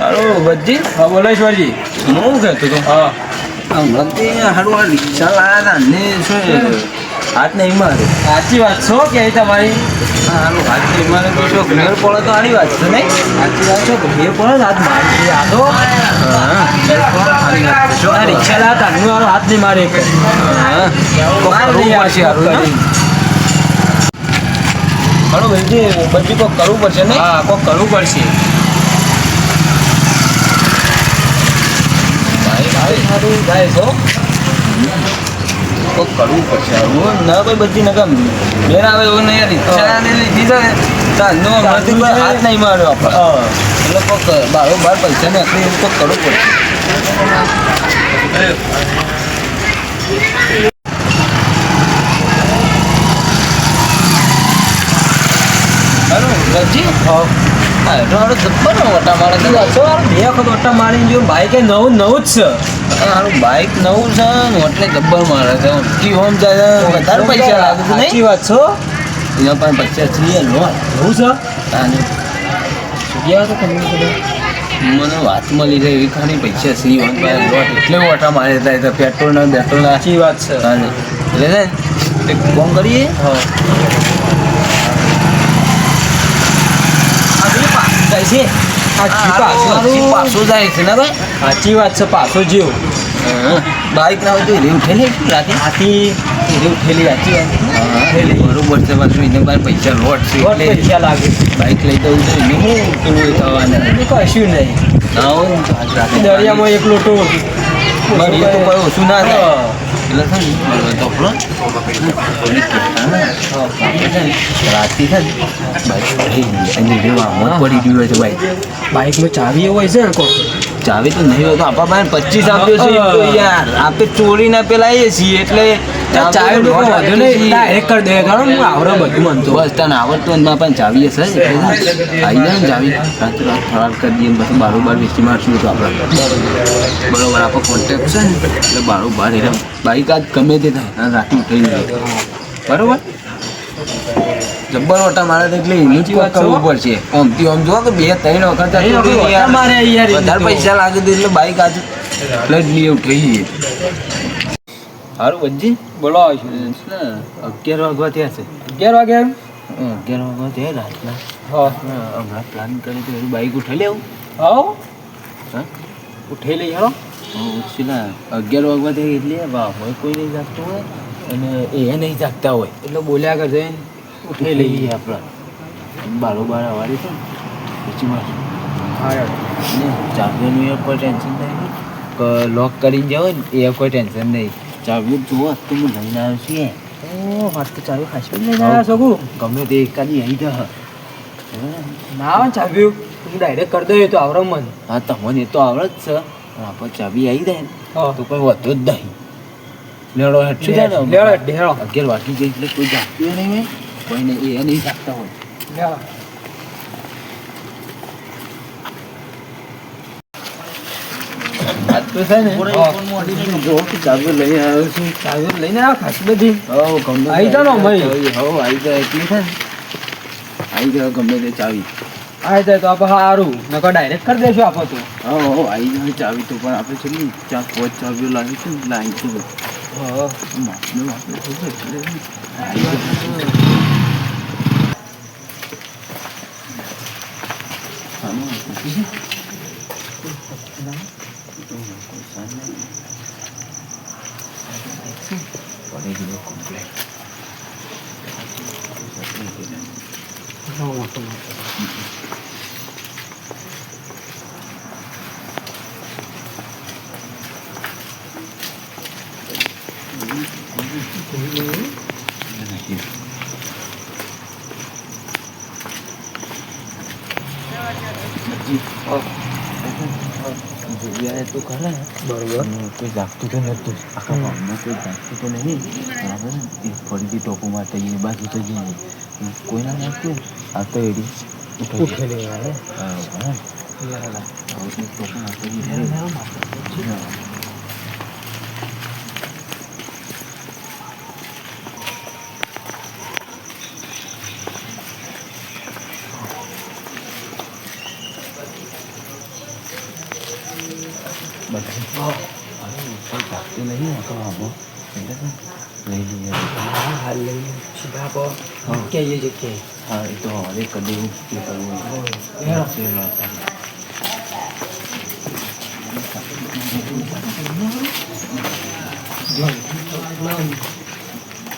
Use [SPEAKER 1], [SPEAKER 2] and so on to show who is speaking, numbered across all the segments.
[SPEAKER 1] હાલો બજી
[SPEAKER 2] હા બોલો ઈશ્વરજી.
[SPEAKER 1] હું કહેતો તો
[SPEAKER 2] હા.
[SPEAKER 1] હમણાં તે હારું આ રિક્ષા લાયા હતા ને શું હાથ નહીં મારે
[SPEAKER 2] સાચી વાત છો કે તમારી?
[SPEAKER 1] હારું હાથ નહીં મારે તો ઘેર પડે તો સારી વાત છે નહીં?
[SPEAKER 2] સાચી વાત છે ઘેર પડે હાથ મારી. આ તો
[SPEAKER 1] હા ઘેર પડે તો સારી વાત છે.
[SPEAKER 2] જો આ રિક્ષા લાયા તારનું વાળો હાથ નહીં મારે
[SPEAKER 1] હા. હારું ભાઈજી બજી કોક કરવું પડશે ને
[SPEAKER 2] હા કોઈક કરવું પડશે
[SPEAKER 1] ભાઈ ભાઈ સારું જાય છો કરવું પડશે હું. ના ભાઈ બધી નકમ બેન આવે એવું નહીં ને લીધી છે. હાથ નહીં માર્યો આપણે. એટલે કોક બારો બાર પૈસા ને આપણે એવું કોક કરવું પડશે. રજી
[SPEAKER 2] હા.
[SPEAKER 1] એટલે જબ્બર ઓટા મારે.
[SPEAKER 2] બે વખત ઓટા મારીને જો બાઈક નવું નવું જ છે.
[SPEAKER 1] હારું બાઇક નવું છે ને એટલે ગબ્બર મારે છે. કી હોમ જાય વધારે પૈસા લાગે છે નહીં.
[SPEAKER 2] વાત છો
[SPEAKER 1] એના પણ પૈસા છે લો
[SPEAKER 2] એવું છે?
[SPEAKER 1] તાને
[SPEAKER 2] ગયા તો તમને
[SPEAKER 1] મને વાત મળી જાય એવી ખાલી પૈસા સી વન પાસે લોટ એટલે ઓટા મારે થાય તો પેટ્રોલ ના પેટ્રોલ ના
[SPEAKER 2] સાચી વાત છે.
[SPEAKER 1] તાને. એટલે ને એક ફોન કરીએ?
[SPEAKER 2] હા.
[SPEAKER 1] જાય છે.
[SPEAKER 2] પાછું
[SPEAKER 1] જાય છે ને ભાઈ?
[SPEAKER 2] સાચી વાત છે પાછો જીવ.
[SPEAKER 1] બાઇક ના હોય તો રેવું ઠેલી રાતે
[SPEAKER 2] આથી
[SPEAKER 1] રેવું ઠેલી સાચી વાત. બરોબર છે પાછું એને બાર પૈસા લોટ છે
[SPEAKER 2] પૈસા લાગે.
[SPEAKER 1] બાઇક લઈ દઉં છું એને હું પેલું થવાના
[SPEAKER 2] કશું નહીં.
[SPEAKER 1] ના હોય તો રાતે
[SPEAKER 2] દરિયામાં એક લોટો
[SPEAKER 1] મારે તો કોઈ ઓછું ના થાય. એટલે છે ને તો ને, છે ને ને બાઇક પડી અને ગયું હોય છે બાઈક.
[SPEAKER 2] બાઇકમાં ચાવી હોય છે ને
[SPEAKER 1] ચાવી તો નહીં હોય તો આપણા પાસે પચીસ આપ્યો છે યાર આપણે ચોરીને પેલા આવીએ છીએ એટલે
[SPEAKER 2] ચાવી વાંધો નહીં. ડાયરેક્ટ કરી દે કારણ હું આવડે બધું માનતો.
[SPEAKER 1] બસ તને આવડતો મારા પાસે ચાવી હશે. આવી જાય ને ચાવી. ફરાર કરી દઈએ પછી બારોબાર વેચી મારશું તો આપણે બરોબર આપણો કોન્ટેક્ટ છે ને. એટલે બારોબાર એટલે બાઈક આજ ગમે તે થાય અને રાતે ઉઠાઈ જાય. બરોબર? જબ્બર ઓટા મારે તો એટલે એનું જ
[SPEAKER 2] વાત
[SPEAKER 1] કરવું. પડશે. ઓમથી આમ જો કે બે ત્રણ વખત યાર.
[SPEAKER 2] મારે યાર
[SPEAKER 1] વધારે પૈસા લાગે તો એટલે બાઈક આજ લઈ એવું થઈ સારું વજી?
[SPEAKER 2] બોલો
[SPEAKER 1] અગિયાર વાગવા થયા છે.
[SPEAKER 2] અગિયાર વાગે એમ?
[SPEAKER 1] અગિયાર વાગવા થયા રાતના.
[SPEAKER 2] હા.
[SPEAKER 1] હમણાં પ્લાન કરે તો એનું બાઈક ઉઠાઈ લેવું. હા?
[SPEAKER 2] ઉઠી લઈ હેલો
[SPEAKER 1] પેલા અગિયાર વાગવા થયા એટલે વાહ હોય કોઈ નહીં જાગતું હોય અને એ નહીં જાગતા હોય.
[SPEAKER 2] એટલે બોલ્યા કરજે.
[SPEAKER 1] ઉઠાઈ લઈએ આપણે. બારોબાર આવવાની છે પછી ચાર્જરનું એ કોઈ ટેન્શન નહીં. લોક કરીને જાવ ને એ કોઈ ટેન્શન નહીં. ચાવી જુઓ તો હું લઈને આવ્યો છું
[SPEAKER 2] ઓ વાત તો ચાવી ખાસ લઈને આવ્યા શકું
[SPEAKER 1] ગમે તે એકાદી આવી જા
[SPEAKER 2] ના આવે તું હું ડાયરેક્ટ કરી દઉં તો આવડે મન.
[SPEAKER 1] હા તમને એ તો આવડે જ છે. પણ આપણે ચાવી આવી જાય ને તો કોઈ વધુ જ નહીં. લેડો હેઠ થાય?
[SPEAKER 2] હેઠ,
[SPEAKER 1] અગિયાર વાગી જાય એટલે કોઈ જાગતું નહીં કોઈને એ નહીં જાગતા હોય. તો છે ને
[SPEAKER 2] હા.
[SPEAKER 1] લઈને આવ્યો છું
[SPEAKER 2] ચાવી લઈને આવ્યો ખાસ બધી
[SPEAKER 1] ગમે આવી
[SPEAKER 2] મય.
[SPEAKER 1] જાય હવ આવી જાય એટલી છે આવી જાય ગમે તે ચાવી
[SPEAKER 2] આવી જાય તો આપણે સારું નકર ડાયરેક્ટ કરી દેશું આપણે તો
[SPEAKER 1] હવ આવી જાય ચાવી તો પણ આપણે છેલ્લી ચાર પાંચ ચાવીઓ લાવી છે ને લાવી છે
[SPEAKER 2] હા
[SPEAKER 1] માપને માપને થઈ જાય એટલે આવી જાય આનું પૂછી છે? પડી ગયો complete. જોઈએ તો ખરા
[SPEAKER 2] બરોબર.
[SPEAKER 1] કોઈ જાગતું તો નતું. આખા ગામમાં કોઈ જાગતું તો નહીં. બરાબર એ ફરીથી ટોપો માટે એ બાજુ તો જઈએ કોઈ ના જાગતું આ તો એડી ઉઠાઈ
[SPEAKER 2] ઉઠી લઈ આવે
[SPEAKER 1] હા હા હવે ટોપો માટે હા લઈ લઈએ
[SPEAKER 2] હા હાલ લઈને સીધા પર
[SPEAKER 1] હા.
[SPEAKER 2] કહીએ જગ્યાએ
[SPEAKER 1] હા એ તો હવે કદી એવું શું કરવું
[SPEAKER 2] હેરો.
[SPEAKER 1] તે વાત સાચી.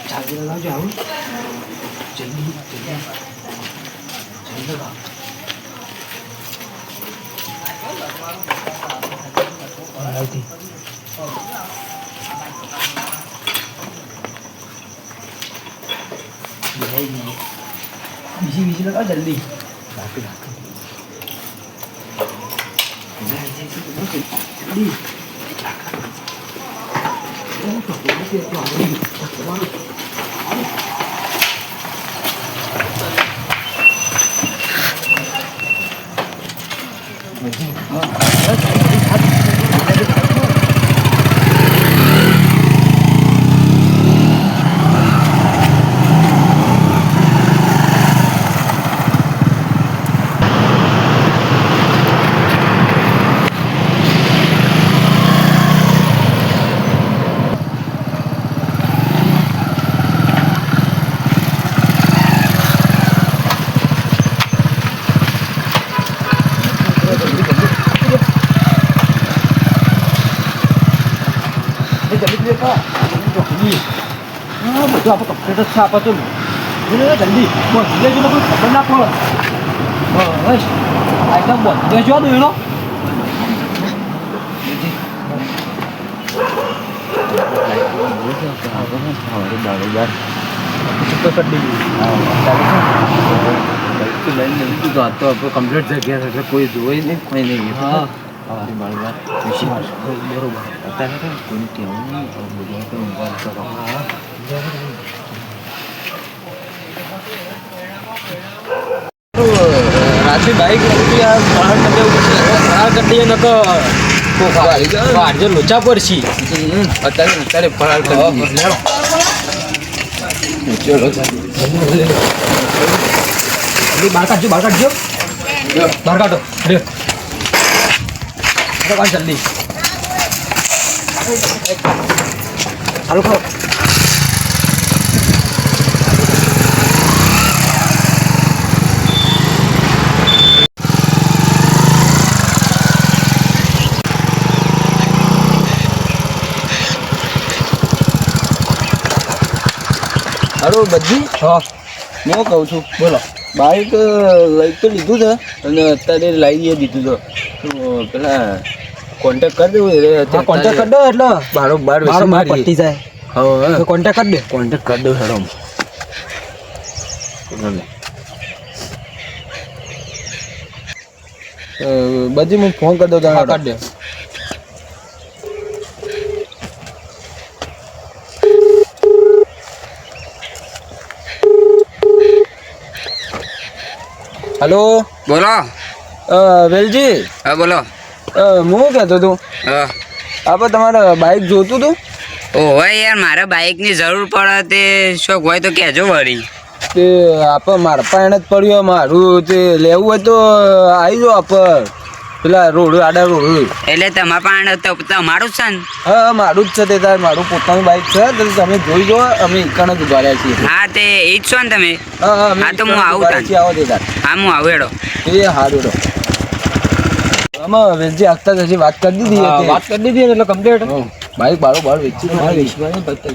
[SPEAKER 2] ચાર્જર લાવજો આવું જલ્દી જલ્દી જલ્દી લાવ. આવતી. બીજી બીજી લગાવ જલ્દી જલ્દી એ જલ્દી જલ્દી tôi જલ્દી. હા, બધું આપણે complete જ છે આપણે તો. જલ્દી જલ્દી, જલ્દી. બંધ દેજો ને કોઈ ખબર ના પડે. બસ. આ એકદમ બંધ દેજો Ờ, એનો.
[SPEAKER 1] હવે બરોબર
[SPEAKER 2] ચૂપ કરી દઈએ.
[SPEAKER 1] તો આ તો આપણે કમ્પ્લીટ જગ્યા છે એટલે કોઈ જોઈ નહીં કોઈ નહીં
[SPEAKER 2] હા.
[SPEAKER 1] હવે બરોબર પછી
[SPEAKER 2] બરોબર.
[SPEAKER 1] અત્યારે તો કોઈ કહેવું નહીં હવે બધું તો ઊંઘવા કરો
[SPEAKER 2] રાત્રે બાઈક નથી આ બહાર કરી બહાર કરી ન તો વારજો લોચા પડશે
[SPEAKER 1] અત્યારે અત્યારે ફરાર કરી. ચલો
[SPEAKER 2] બાર કાઢજો બહાર કાઢજો બહાર કાઢો રે કાઢ જલ્દી હાલો ખાઓ
[SPEAKER 1] હારું બધી
[SPEAKER 2] હા
[SPEAKER 1] હું કહું છું
[SPEAKER 2] બોલો
[SPEAKER 1] બાઈક લઈ તો લીધું છે અને અત્યારે લાવી દીધું છે તો પેલા કોન્ટેક્ટ કરી
[SPEAKER 2] હા કોન્ટેક્ટ કરી દો એટલે.
[SPEAKER 1] મારો બાર
[SPEAKER 2] મારો માર. પટી જાય.
[SPEAKER 1] હા
[SPEAKER 2] કોન્ટેક્ટ કરી દે.
[SPEAKER 1] કોન્ટેક્ટ કરી દઉં હેડો. બધી હું ફોન કરી દઉં તમે
[SPEAKER 2] કરી દે.
[SPEAKER 1] હલો.
[SPEAKER 3] બોલો.
[SPEAKER 1] વેલજી.
[SPEAKER 3] હા બોલો.
[SPEAKER 1] હું કહેતો તું
[SPEAKER 3] હા.
[SPEAKER 1] આપણે તમારે બાઈક જોતું હતું?
[SPEAKER 3] ઓહો યાર મારે બાઇકની જરૂર પડે તે શોખ હોય તો કહેજો વળી.
[SPEAKER 1] તે આપણે મારા પાસે જ પડ્યો. મારું તે લેવું હોય તો આવી જો આપણે પેલા રોડ આડા રોડ.
[SPEAKER 3] એટલે તમારા પાણ તો તમારું જ છે ને?
[SPEAKER 1] હા મારું જ છે તે તાર. મારું પોતાનું બાઈક છે. તો તમે જોઈ જો અમે કણ જ ઊભા રહ્યા છીએ.
[SPEAKER 3] હા તે એ જ છો ને તમે?
[SPEAKER 1] હા
[SPEAKER 3] તો હું આવું
[SPEAKER 1] આવો તે તાર.
[SPEAKER 3] હા હું આવું એડો
[SPEAKER 1] એ હારું રો આમાં વેલજી આગતા પછી વાત કરી દીધી
[SPEAKER 2] વાત કરી દીધી એટલે કમ્પ્લીટ
[SPEAKER 1] હં. બાઈક બારો બાર વેચી
[SPEAKER 2] હા, વિશ્વને પૈસા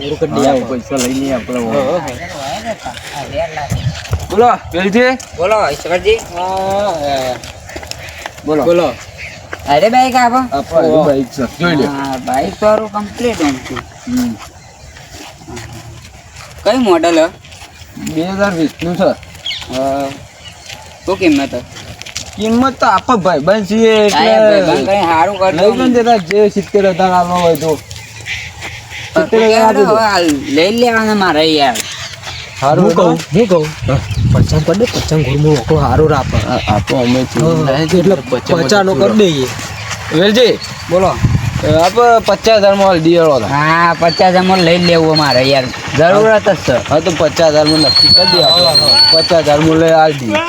[SPEAKER 2] એવું કરી આપણે.
[SPEAKER 1] પૈસા લઈ લઈએ આપણે બોલો વેલજી.
[SPEAKER 3] બોલો ઈશ્વરજી.
[SPEAKER 1] બોલો.
[SPEAKER 2] બોલો.
[SPEAKER 3] અરે બાઈક આપો.
[SPEAKER 1] આપણું બાઈક છે. જોઈ લે.
[SPEAKER 3] હા બાઈક તારું કમ્પ્લીટ એમ છે. કઈ મોડલ
[SPEAKER 1] બે હજાર વીસનું છે.
[SPEAKER 3] શું કિંમત
[SPEAKER 1] કિંમત તો આપો ભાઈ બંધ છીએ એટલે લઈ તેના જે સિત્તેર હજાર આવવા હોય તો. સિત્તેર હજાર
[SPEAKER 3] લઈ લેવાના મારે યાર
[SPEAKER 1] હારું
[SPEAKER 2] કહું હું કહું. પચાસ કરી દે પચાસ ઘરનું ઓકો સારું રાપે.
[SPEAKER 1] આપો અમે
[SPEAKER 2] એટલે કરી દઈએ.
[SPEAKER 1] વેલજી
[SPEAKER 3] બોલો.
[SPEAKER 1] આપ પચાસ હજારમાં હલ્દી હેડો
[SPEAKER 3] હા પચાસ હજારમાં લઈ લેવું મારે યાર. જરૂરત જ છે.
[SPEAKER 1] હા તો પચાસ હજાર નક્કી કરી પચાસ હજારમાં લઈ હાલ દઈએ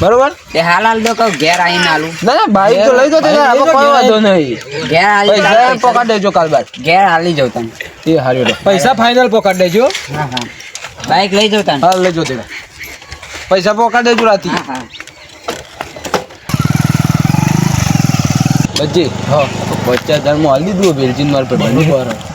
[SPEAKER 4] બરોબર?
[SPEAKER 3] તે હાલ હાલ દો કહું ઘેર આવીને આલું.
[SPEAKER 4] ના ના બાઈક તો લઈ જતો
[SPEAKER 5] બાઈક
[SPEAKER 4] કોઈ વાંધો નહીં.
[SPEAKER 3] ઘેર આલી
[SPEAKER 4] પૈસા. પકડ દેજો કાલ બાદ.
[SPEAKER 3] ઘેર આલી જાવ તને
[SPEAKER 4] એ હારી પૈસા ફાઇનલ પકડ દેજો.
[SPEAKER 3] હા હા. બાઈક લઈ જાવ તને
[SPEAKER 4] હા લેજો તેડા પૈસા પકડ દેજો રાતી.
[SPEAKER 3] હા
[SPEAKER 5] બચ્ચી
[SPEAKER 4] હા.
[SPEAKER 5] પચાસ હજારમાં હાલી દીધું માર પર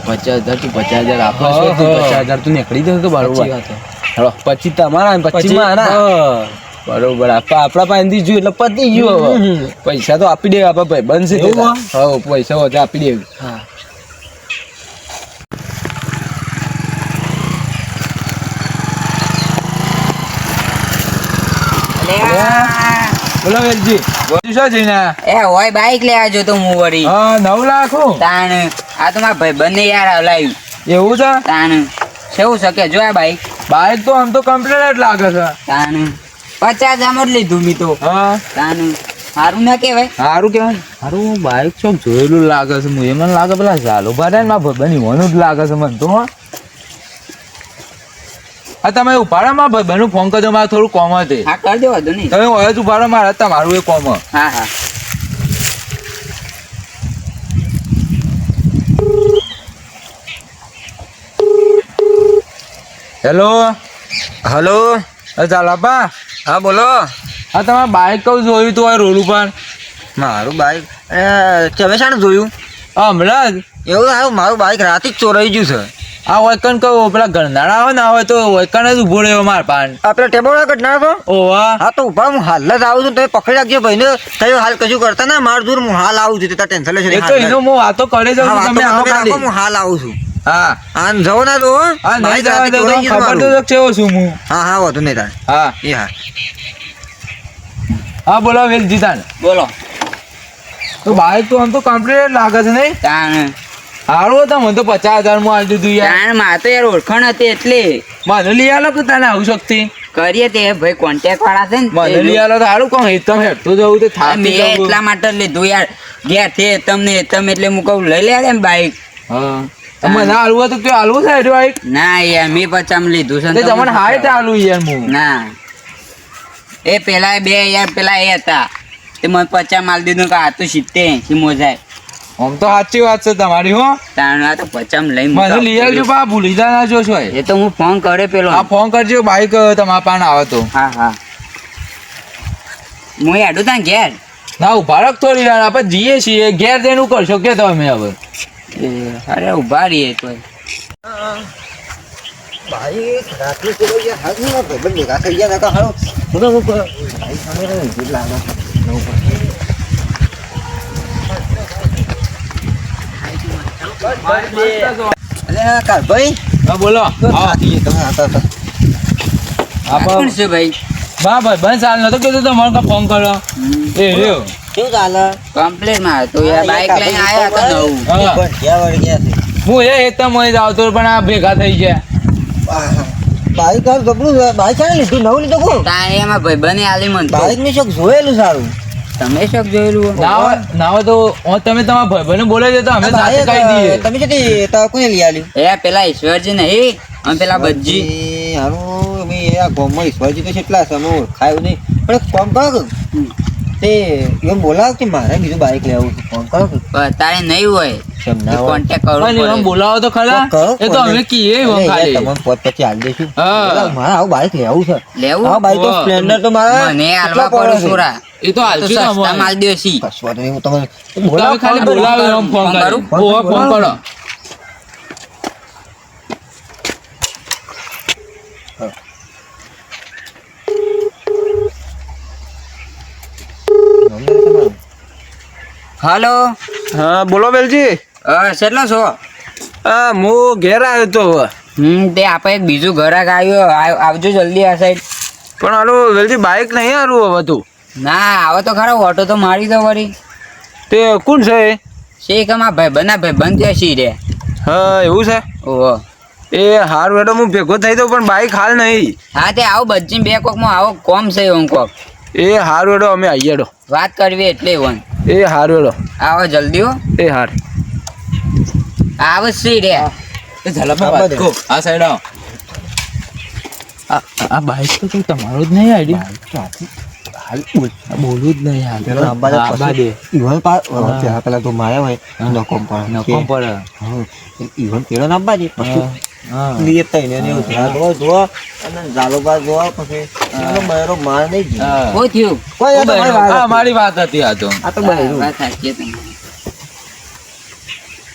[SPEAKER 5] પચાસ હજાર તું પચાસ હજાર આપો છો
[SPEAKER 4] હા,
[SPEAKER 5] તું
[SPEAKER 4] હા.
[SPEAKER 5] પચાસ હજાર તું નીકળી દે કે
[SPEAKER 4] વાત.
[SPEAKER 5] હેલો પછી તમારા પછી મારા.
[SPEAKER 4] હા.
[SPEAKER 5] બરોબર. આપણા આપણા પાસેથી જોયું એટલે પતી ગયું હવે. પૈસા તો આપી દે આપણા ભાઈ બનશે હા પૈસા હોય આપી દે
[SPEAKER 4] હા. બોલો વેલજી. બોલી શું જઈને?
[SPEAKER 3] એ હોય બાઈક લેવા જો તો હું વળી.
[SPEAKER 4] હા નવ લાખ? હું.
[SPEAKER 3] તાણ. આ તો મારા ભાઈબંધને યાર હલાવ્યું
[SPEAKER 4] એવું છે?
[SPEAKER 3] તાણ. કેવું શકે? જો આ બાઈક.
[SPEAKER 4] બાઈક તો આમ તો કમ્પ્લીટ જ લાગે છે.
[SPEAKER 3] તાણ. પચાસ હજાર જ લીધું મી તો.
[SPEAKER 4] હા.
[SPEAKER 3] તાણ સારું ના કહેવાય.
[SPEAKER 4] સારું કેવાય
[SPEAKER 5] હું બાઈક છો જોયેલું લાગે છે. હું એમને લાગે પેલા ચાલો ભારે માં મારા હોનું જ લાગે છે મને તો હા.
[SPEAKER 4] તમે ઉપાડો માં ભાઈ ફોન કરજો મારે થોડું કોમ હતી
[SPEAKER 3] હા કરજો વાંધો નહીં.
[SPEAKER 4] તમે હોય જ ઉપાડો મારે તમારું એ કોમ
[SPEAKER 3] હા હા.
[SPEAKER 4] હેલો
[SPEAKER 5] હલો
[SPEAKER 4] ચાલાપા
[SPEAKER 5] હા બોલો.
[SPEAKER 4] હા તમે બાઇક કયું જોયું તું રોડ ઉપર?
[SPEAKER 5] મારું બાઈક તમે શાને જોયું?
[SPEAKER 4] હમણાં જ.
[SPEAKER 5] એવું આવ્યું મારું બાઈક રાતે જ ચોરાઈ ગયું છે.
[SPEAKER 4] આ વૈકન કહું પેલા ગરનાળા આવે ને આવે તો વૈકન જ ઊભો રહ્યો માર પાન.
[SPEAKER 5] આ પેલા ટેબોળા ઘટના તો
[SPEAKER 4] ઓવા
[SPEAKER 5] હા. તો ઊભા હું હાલ જ આવું છું તમે પકડી રાખજો ભાઈને કયો હાલ કશું કરતા ના માર દૂર હું હાલ આવું છું તાર ટેન્શન લેશો
[SPEAKER 4] એ તો એનો હું વાતો કરે જાઉં તમે
[SPEAKER 5] હું હાલ આવું છું.
[SPEAKER 4] હા.
[SPEAKER 5] આ જવો ના તો
[SPEAKER 4] હા. નહીં જવા દે તો ખબર તો છે કેવો છું હું.
[SPEAKER 5] હા હા વધુ નહીં તાર.
[SPEAKER 4] હા.
[SPEAKER 5] એ હા.
[SPEAKER 4] હા બોલો વેલ જીતાન
[SPEAKER 3] બોલો.
[SPEAKER 4] તો બાઈક તો આમ તો કમ્પ્લીટ લાગે છે નહીં?
[SPEAKER 3] તાણ.
[SPEAKER 4] હારું હતું મને તો પચાસ હજારમાં આવી દીધું યાર.
[SPEAKER 3] તાણમાં તો યાર ઓળખાણ હતી એટલે.
[SPEAKER 4] મને લઈ આલો કે તને આવું શક્તિ?
[SPEAKER 3] કરીએ તે ભાઈ કોન્ટેક્ટ વાળા છે ને
[SPEAKER 4] મને લઈ આલો તો સારું કહું હેતમ હેઠું જવું તો થાય
[SPEAKER 3] મેં એટલા માટે જ લીધું યાર. ઘેર તે તમને તમે એટલે હું કહું લઈ લે બાઈક.
[SPEAKER 4] હા. તો મને હાલવું તો કે હાલવું છે એટલે
[SPEAKER 3] ના યાર મેં પચામ લીધું છે
[SPEAKER 4] તે
[SPEAKER 3] તમને
[SPEAKER 4] તમને હાઈટ હાલું યાર હું.
[SPEAKER 3] ના. એ પેલા બે યાર પેલા એ હતા. તે મને પચાસ માલ દીધું કે આ તો સિત્તેર એંસી મોજાય
[SPEAKER 4] આમ તો સાચી વાત છે તમારી હો.
[SPEAKER 3] તાણ આ તો પચામ લઈ
[SPEAKER 4] મને લઈ આવજો ભૂલી. જા ના જોશો એ.
[SPEAKER 3] તો હું ફોન કરે પેલો.
[SPEAKER 4] આ ફોન કરજો બાઈક તમારા પાન આવે તો.
[SPEAKER 3] હા હા. હું યાડું તાં ઘેર?
[SPEAKER 4] ના ઊભા રાખ થોડી વાર આપણે જઈએ છીએ. ઘેર જઈને કરશો કે તમે હવે.
[SPEAKER 3] અરે ઊભા રહીએ તો
[SPEAKER 5] ભાઈ રાત્રે ચોરાઈ ગયા હાલ નહીં ભાઈ બંધ થઈ ગયા નકા હાલો. મને હું ભાઈ સામે રહે ને અરે કાળભાઈ
[SPEAKER 4] હા બોલો. હા.
[SPEAKER 5] તમે હતા હતા.
[SPEAKER 3] આ છે ભાઈ?
[SPEAKER 4] બા ભાઈ બંધ સાલ નતો કીધું તમારે કાં ફોન કરો એ રહ્યો.
[SPEAKER 5] શું ચાલે
[SPEAKER 3] કમ્પ્લેટમાં તો યાર બાઈક લઈને આયા હતા નવું.
[SPEAKER 4] હા.
[SPEAKER 5] પણ ક્યાં વળી ગયા છે.
[SPEAKER 4] હું એ હેતમ હોય જ આવતો પણ આ ભેગા થઈ ગયા.
[SPEAKER 5] બાઈક આ ગબડું બાઈક ચાલે લીધું? નવું લીધું કોણ?
[SPEAKER 3] તાણ એમાં ભાઈ બને આલી મન
[SPEAKER 5] બાઈક મેં શોખ જોયેલું સારું.
[SPEAKER 3] તમે શોખ જોયેલું
[SPEAKER 4] ના હોય ના હોય તો તમે તમારા ભાઈબંધને બોલાવી દેતો અમે સાથે કહી દઈએ.
[SPEAKER 5] તમે છે તે તાર કોને લઈ આલ્યું?
[SPEAKER 3] એ પેલા ઈશ્વરજી નહીં અને પેલા બಜ್જી
[SPEAKER 5] એ હારું આ ગામમાં ઈશ્વરજી તો કેટલા છે ખાયું નહીં. પણ કોમ કામ કરો. કે તે એમ બોલાવ કે મારે બીજું બાઈક લેવું છે? ફોન કરો
[SPEAKER 3] તારે નહીં હોય? કોન્ટેક્ટ
[SPEAKER 4] બોલાવો તો ખરા. એ તો અમે કીએ ખાલી.
[SPEAKER 5] તમને પોત પછી દઈશું. મારે આવું બાઈક લેવું છે.
[SPEAKER 3] લેવું?
[SPEAKER 5] આ બાઈક તો સ્પ્લેન્ડર તો મારા
[SPEAKER 3] મને હાલવા
[SPEAKER 5] પડે?
[SPEAKER 3] છોરા.
[SPEAKER 4] એ તો
[SPEAKER 3] તો. માલ દેશી.
[SPEAKER 5] કશું નહીં, હું તમને
[SPEAKER 4] ખાલી
[SPEAKER 5] ફોન કરું?
[SPEAKER 4] ફોન કરો.
[SPEAKER 3] હાલો.
[SPEAKER 4] હા બોલો બેલજી.
[SPEAKER 3] હા કેટલો છો?
[SPEAKER 4] હા હું ઘેર આવ્યો તો
[SPEAKER 3] હમ તે આપણે એક બીજું ઘરાક આવ્યો. આવ- આવજો જલ્દી આ સાઈડ
[SPEAKER 4] પણ હાલો વેલજી બાઇક નહીં હારું હવે તું.
[SPEAKER 3] ના આવો તો ખરો ઓટો તો મારી દો વળી.
[SPEAKER 4] તે કોણ છે?
[SPEAKER 3] કે અમારા ભાઈ બના ભાઈ બંધ ત્યાં સી રે.
[SPEAKER 4] હા એવું છે?
[SPEAKER 3] ઓહો.
[SPEAKER 4] એ હારું હેડો હું ભેગો થઈ દઉં પણ બાઈક હાલ નહીં.
[SPEAKER 3] હા તે આવો બચ્ચી બે કોકમાં આવો કોમ છે ઓમ કોક.
[SPEAKER 4] એ હારું અમે આવીએ હેડો.
[SPEAKER 3] વાત કરવી એટલે વન
[SPEAKER 4] એ હારું હેડો.
[SPEAKER 3] આવો જલ્દી હો.
[SPEAKER 4] એ હાર.
[SPEAKER 3] આવો સી રે.
[SPEAKER 4] એ ઝલપમાં
[SPEAKER 5] વાત
[SPEAKER 4] વાત આ સાઈડ આવો. આ આ બાઈક તો તમારો જ નહીં આઈડી હાલ બોલું. જ નહીં હાલ.
[SPEAKER 5] પેલો પછી- ઈવન પા- પેલા તો માર્યા હોય. નકોમ પણ
[SPEAKER 4] નકોમ
[SPEAKER 5] ઈવન પેલો અંબાજી. પછી લીએ તઈને ને એવું ધ્યાન જોવો, જોવો, અને ઝાલોબા જોવો, પછી એનો બૈરો માર નહીં ગયો.
[SPEAKER 4] હા.
[SPEAKER 3] થયું.
[SPEAKER 5] કોઈ આ મારી વાત હતી.
[SPEAKER 4] આ તો.
[SPEAKER 5] આ તો બૈરું.
[SPEAKER 3] વાત સાચી તમારી.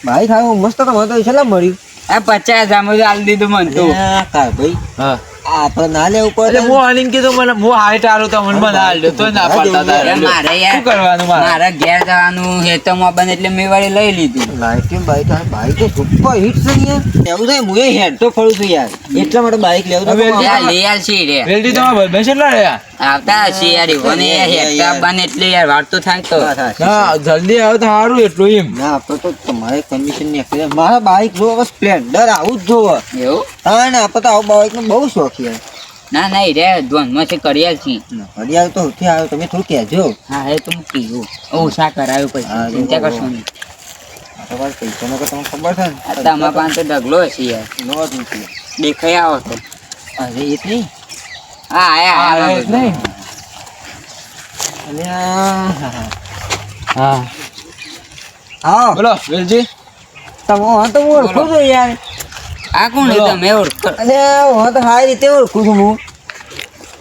[SPEAKER 5] ભાઈ થાય મસ્ત તો છેલ્લા મળ્યું.
[SPEAKER 3] આ પચાસ હજારમાં આલી દીધું મને તો.
[SPEAKER 5] ભાઈ?
[SPEAKER 4] હા.
[SPEAKER 5] આપણે ના લેવું પડે
[SPEAKER 4] હું આલીને કીધું મને હું હાઈટ આલો તો મને મને હાલ તો ના પાડતા તારે.
[SPEAKER 3] મારે
[SPEAKER 4] શું કરવાનું મારે?
[SPEAKER 3] મારા ઘેર જવાનું બને એટલે મેં વાળી લઈ લીધું.
[SPEAKER 5] બાઈક આ બાઈક તો સુપર હિટ છે ને એવું થાય હું હેડ તો ફરું છું યાર. એટલા માટે બાઈક લેવું તો
[SPEAKER 3] રે
[SPEAKER 4] વેલડી તમારા ભાઈ કેટલા રહ્યા?
[SPEAKER 3] આવતા છે યાર ઈવોને હેરતા બને એટલે યાર વાર તો થાય તો.
[SPEAKER 5] હા,
[SPEAKER 4] ના જલ્દી આવે તો સારું એટલું એમ.
[SPEAKER 5] ના આપણે તો તમારે કમિશનની મારા બાઈક જોવો સ્પ્લેન્ડર આવું જ જોવો.
[SPEAKER 3] એવું?
[SPEAKER 5] હા ને આપણે તો આવું બાઈકનું બહુ શોખ યાર
[SPEAKER 3] ના ના રે ધ્વનમાં છે કરી આલશી
[SPEAKER 5] હરિયાળ તો ઉઠી આવ્યો તમે થોડું કહેજો.
[SPEAKER 3] હા એ તો હું કીધું. ઓછા કરાયું પછી.
[SPEAKER 5] હા,
[SPEAKER 3] ચિંતા કરશો નહીં.
[SPEAKER 5] ભાઈ તમને ખબર છે ને.
[SPEAKER 3] આ તમારા પાસે તો ઢગલો હશે યાર.
[SPEAKER 5] નો જ નથી.
[SPEAKER 3] દેખાઈ આવો તો.
[SPEAKER 5] અરે એ નહીં.
[SPEAKER 3] હા આયા
[SPEAKER 4] નહીં. હા.
[SPEAKER 5] હા.
[SPEAKER 4] બોલો વેલજી.
[SPEAKER 5] તમે હા તો ઓળખું છું યાર.
[SPEAKER 3] આ કોણ
[SPEAKER 4] બોલો.
[SPEAKER 3] તમે ઓળખો?
[SPEAKER 5] અને હું તો સારી રીતે ઓળખું છું હું.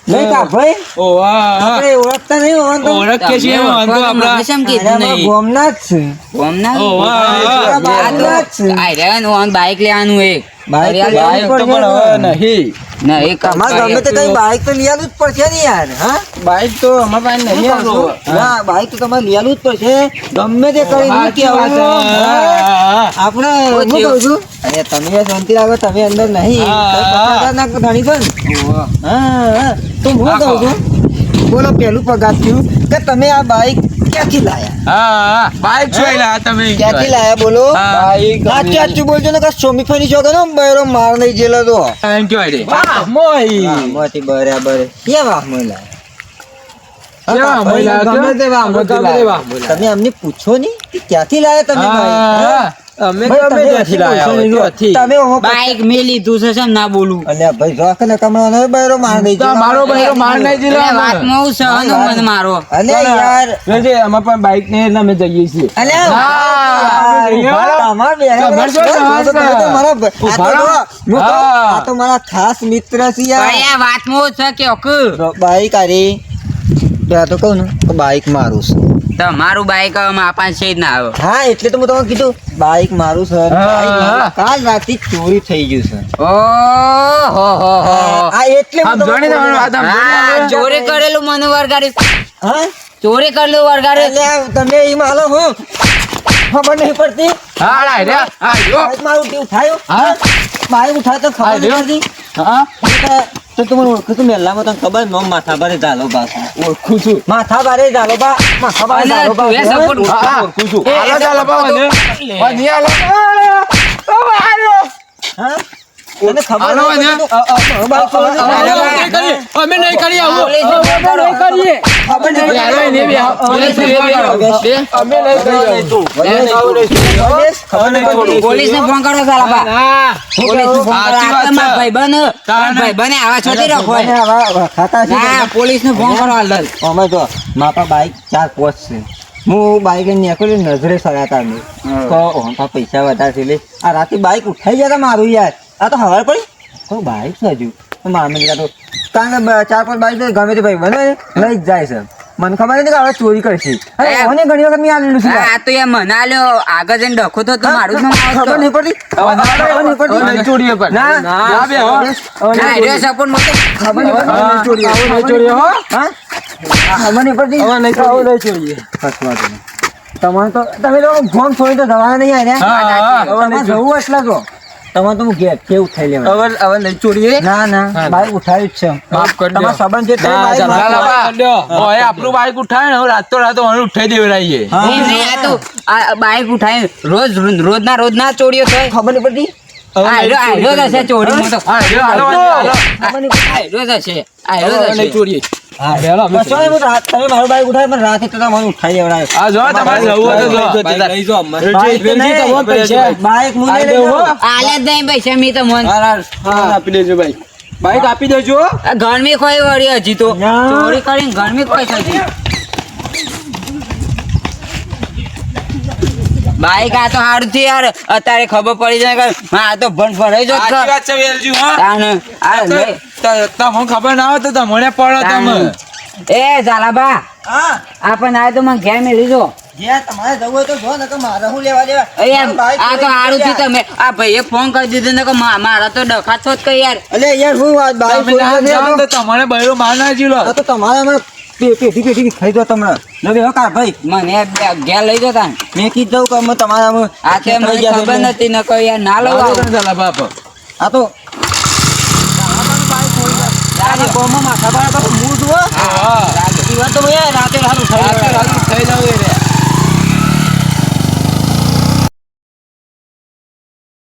[SPEAKER 5] નહીં કા ભાઈ આપણે ઓળખતા નહીં હોવા તો
[SPEAKER 4] ઓળખીએ છીએ વાંધો
[SPEAKER 3] તો
[SPEAKER 4] આપણા.
[SPEAKER 5] અરે
[SPEAKER 3] કીધું નહીં?
[SPEAKER 5] ગામના છે.
[SPEAKER 3] ગોમનાથ?
[SPEAKER 4] ઓ, હા, હા,
[SPEAKER 5] હા.
[SPEAKER 3] આ તો
[SPEAKER 5] છે.
[SPEAKER 3] આ રહ્યા ને ઓન બાઈક લેવાનું એક.
[SPEAKER 5] બાઈક તો
[SPEAKER 4] પણ હવે નહીં.
[SPEAKER 3] ના એક
[SPEAKER 5] તમારે ગમે તે કઈ બાઈક તો લઈ આવવું જ પડશે ને યાર હા?
[SPEAKER 4] બાઈક તો અમારા પાસે
[SPEAKER 5] નહીં આવતું? ના બાઈક તો તમારે લઈ આવવું જ પડશે. ગમે તે કરી નહીં
[SPEAKER 4] હા.
[SPEAKER 5] આપણે હું કહું છું અરે તમે શાંતિ રાખો તમે અંદર નહીં. ના ધણી હા. તો હું. કહું છું બોલો પેલું પગાર થયું કે તમે આ બાઈક ક્યાંથી લાયા?
[SPEAKER 4] હા, હા. બાઈક જોઈ લા તમે.
[SPEAKER 5] ક્યાંથી લાયા બોલો?
[SPEAKER 4] બાઈક
[SPEAKER 5] સાચું સાચું બોલજો ને કે સોમી ફરી છો ને બૈરો માર નહીં જેલો તો.
[SPEAKER 4] એમ કહેવાય રે. વાહ, મોઈ.
[SPEAKER 5] વાહમાંથી બરાબર. કે વાહ
[SPEAKER 4] મોઈલા.
[SPEAKER 5] તમે એમને પૂછો નહીં ક્યાંથી લાયા તમે?
[SPEAKER 4] અમે ગમે ત્યાંથી લાયા.
[SPEAKER 5] તમે
[SPEAKER 3] બાઈક મેં લીધું છે ના બોલું.
[SPEAKER 5] અલ્યા ભાઈ જોક ને બૈરો માર
[SPEAKER 4] તો મારો બૈરો માર.
[SPEAKER 3] એટલે હું સહનો મને મારો.
[SPEAKER 5] અલ્યા યાર
[SPEAKER 4] બાઈક એટલે અમે જઈએ છીએ.
[SPEAKER 5] અલ્યા મારા ખાસ મિત્ર છે યાર.
[SPEAKER 3] ભાઈ આ વાતમાં છે કે
[SPEAKER 5] તો બાઈક અરે તો કહું ને બાઈક મારું છે.
[SPEAKER 3] તમારું બાઈક હવે મારા છે જ ના આવે
[SPEAKER 5] હા એટલે તો હું તમને કીધું બાઈક મારું છે
[SPEAKER 4] હા,
[SPEAKER 5] બાઈક મારું.
[SPEAKER 4] હા.
[SPEAKER 5] કાલ રાતથી ચોરી થઈ ગયું છે.
[SPEAKER 3] ઓ હો હો. હો
[SPEAKER 5] આ એટલે હું
[SPEAKER 4] આમ જોઈને તમારી જોઈને
[SPEAKER 3] ચોરી કરેલું મને વરગાડી.
[SPEAKER 5] હા?
[SPEAKER 3] ચોરી કરેલું
[SPEAKER 5] વરગાડી. તમે એ માલો હું ખબર નહીં પડતી.
[SPEAKER 4] હા, રા, રે. હા, જો.
[SPEAKER 5] મારું તે ઉઠાયો.
[SPEAKER 4] હા?
[SPEAKER 5] બાઈક
[SPEAKER 4] ઉઠાતો
[SPEAKER 5] ખબર. નહીં
[SPEAKER 4] હા,
[SPEAKER 5] તો તમને ઓળખું છું મેલામાં તને ખબર નો માથા ભારે ઝાલો બા.
[SPEAKER 4] ઓળખું છું.
[SPEAKER 5] માથા ભારે ઝાલો બા માથા ભારે ઝાલો બા
[SPEAKER 4] ઓળખું છું. હાલો,
[SPEAKER 3] ઝાલો
[SPEAKER 4] બા
[SPEAKER 3] મને
[SPEAKER 4] બાબા, ને.
[SPEAKER 3] લે.
[SPEAKER 4] હા, નહીં હાલો.
[SPEAKER 5] હા? તને ખબર.
[SPEAKER 4] અમે નહીં કરીએ. અમે નહીં કરીએ.
[SPEAKER 3] પોલીસ ને ફોન કરો. સાલા બા. પોલીસ ને. ફોન કરો. આવા રાખો પોલીસ ને ફોન કરો
[SPEAKER 5] અમે બાઈક ચાર પોચ છે. હું બાઈક નીકળી નજરે સરાતા તો પૈસા વધારે છે એટલે આ રાતે બાઈક ઉઠાઈ ગયા તા મારું યાર. આ તો હવે પડી. તો બાઈક તો મામે તો કારણ કે ચાર પાંચ બાજુ ગમે તે ભાઈ બને લઈ જ જાય છે. મને ખબર નથી કે હવે ચોરી કરશે. મને ઘણી વખત મેં આલેલું છે
[SPEAKER 3] આ તો યાર મને આલ્યો. આગળ જઈને ડખો તો તો મારું જ નામ
[SPEAKER 5] ખબર. નહીં પડતી. ખબર નહીં પડતી.
[SPEAKER 4] નહીં ચોરીએ પણ.
[SPEAKER 5] ના
[SPEAKER 4] ના, બે, હો.
[SPEAKER 3] ના, રે સપોર્ટ મત
[SPEAKER 5] ખબર નહીં ચોરીએ.
[SPEAKER 4] હવે નહીં ચોરીએ, હો.
[SPEAKER 5] હા? ખબર નહીં પડતી.
[SPEAKER 4] હવે નહીં ચોરીએ.
[SPEAKER 5] કશું વાંધો નહીં. તમારે તો તમે તો ફોન છોડી તો જવાના નહીં આવ્યા જવું એટલે તો તમારે તો હું ઘેર કેવું થઈ લેવાનું.
[SPEAKER 4] હવે હવે નહીં ચોરીએ
[SPEAKER 5] ના ના. બાઈક ઉઠાવી જ છે.
[SPEAKER 4] માફ કરજો.
[SPEAKER 5] તમારા સંબંધ જે તે.
[SPEAKER 4] બા. ઓય, આપણું બાઈક ઉઠાય ને રાતો રાતો હવે ઉઠાઈ દેવ
[SPEAKER 5] રાઈએ
[SPEAKER 3] એ નહીં, આ તો આ બાઈક ઉઠાઈ રોજ રોજ ના રોજ ના ચોરીઓ થાય.
[SPEAKER 5] ખબર નહીં પડતી?
[SPEAKER 3] આ હેરો- આ હેરો જ ચોરી મોટો
[SPEAKER 4] હા, જો, હાલો, હાલો.
[SPEAKER 5] ખબર નહીં
[SPEAKER 3] આ હેરો આ હેરો
[SPEAKER 4] હવે
[SPEAKER 3] જ
[SPEAKER 4] નહીં
[SPEAKER 3] હશે
[SPEAKER 4] ચોરીએ.
[SPEAKER 5] હા.
[SPEAKER 4] બે, અમે
[SPEAKER 5] બસ હવે હું રાત- તમે મારું બાઈક ઉઠાવી પણ રાતે તો તમારે ઉઠાવી દેવડાવે.
[SPEAKER 4] આ જો તમારે જવું તો જો.
[SPEAKER 5] બાઈક તો
[SPEAKER 4] વેલજી, વેલજી,
[SPEAKER 5] નહીં.
[SPEAKER 4] તમારે પૈસા.
[SPEAKER 5] બાઈક હું લઈ
[SPEAKER 4] દેવો.
[SPEAKER 3] આલે જ પૈસા મી તો મન.
[SPEAKER 4] હા, આપી દેજો ભાઈ બાઈક આપી દેજો.
[SPEAKER 3] ગરમી કોઈ વળી હજી તો. ચોરી કરીને ગરમી કોઈ થતી બાઈક આ તો સારું થયું યાર અત્યારે ખબર પડી જાય કે હા, આ તો ભણ ભરાઈ જો
[SPEAKER 4] વાત છે વેલજી હા.
[SPEAKER 3] આ લઈ-
[SPEAKER 4] ત- તમને ખબર ના હોય તો મને પડો તમે.
[SPEAKER 3] એ ઝાલાબા
[SPEAKER 5] હા.
[SPEAKER 3] આપણ આવે તો મને ઘેર મેલી જો.
[SPEAKER 5] તમારે જવું હોય તો જો નકર મારે શું લેવા દેવા?
[SPEAKER 3] એ યાર,
[SPEAKER 5] મારું બાઈક
[SPEAKER 3] આ તો સારું
[SPEAKER 5] ચોરી
[SPEAKER 3] તમે. આ ભાઈએ ફોન કરી દીધો ને કે મારા તો ડખા છો જ કઈ યાર.
[SPEAKER 5] અલે યાર હું વાત બાઈક
[SPEAKER 4] તમે ના
[SPEAKER 5] ચોરી
[SPEAKER 4] જાઓ
[SPEAKER 5] કરી
[SPEAKER 4] તો તમને બૈરું માર ના જીલો
[SPEAKER 5] તો તમારે હમણાં પે- પેઢી પેઢી ખાઈ તમને. લો બે ભાઈ.
[SPEAKER 3] મને ઘેર લઈ જો
[SPEAKER 5] મેં કીધું કે તમારા
[SPEAKER 3] આ તે મને ખબર નથી ન યાર ના લઉં
[SPEAKER 5] આ તો આ કોમમાં માથા બાળા તો મૂળ જુઓ
[SPEAKER 4] હા.
[SPEAKER 5] ઈ વાત તો ભાઈ રાતે થઈ
[SPEAKER 4] રાતે જાવ એ રે.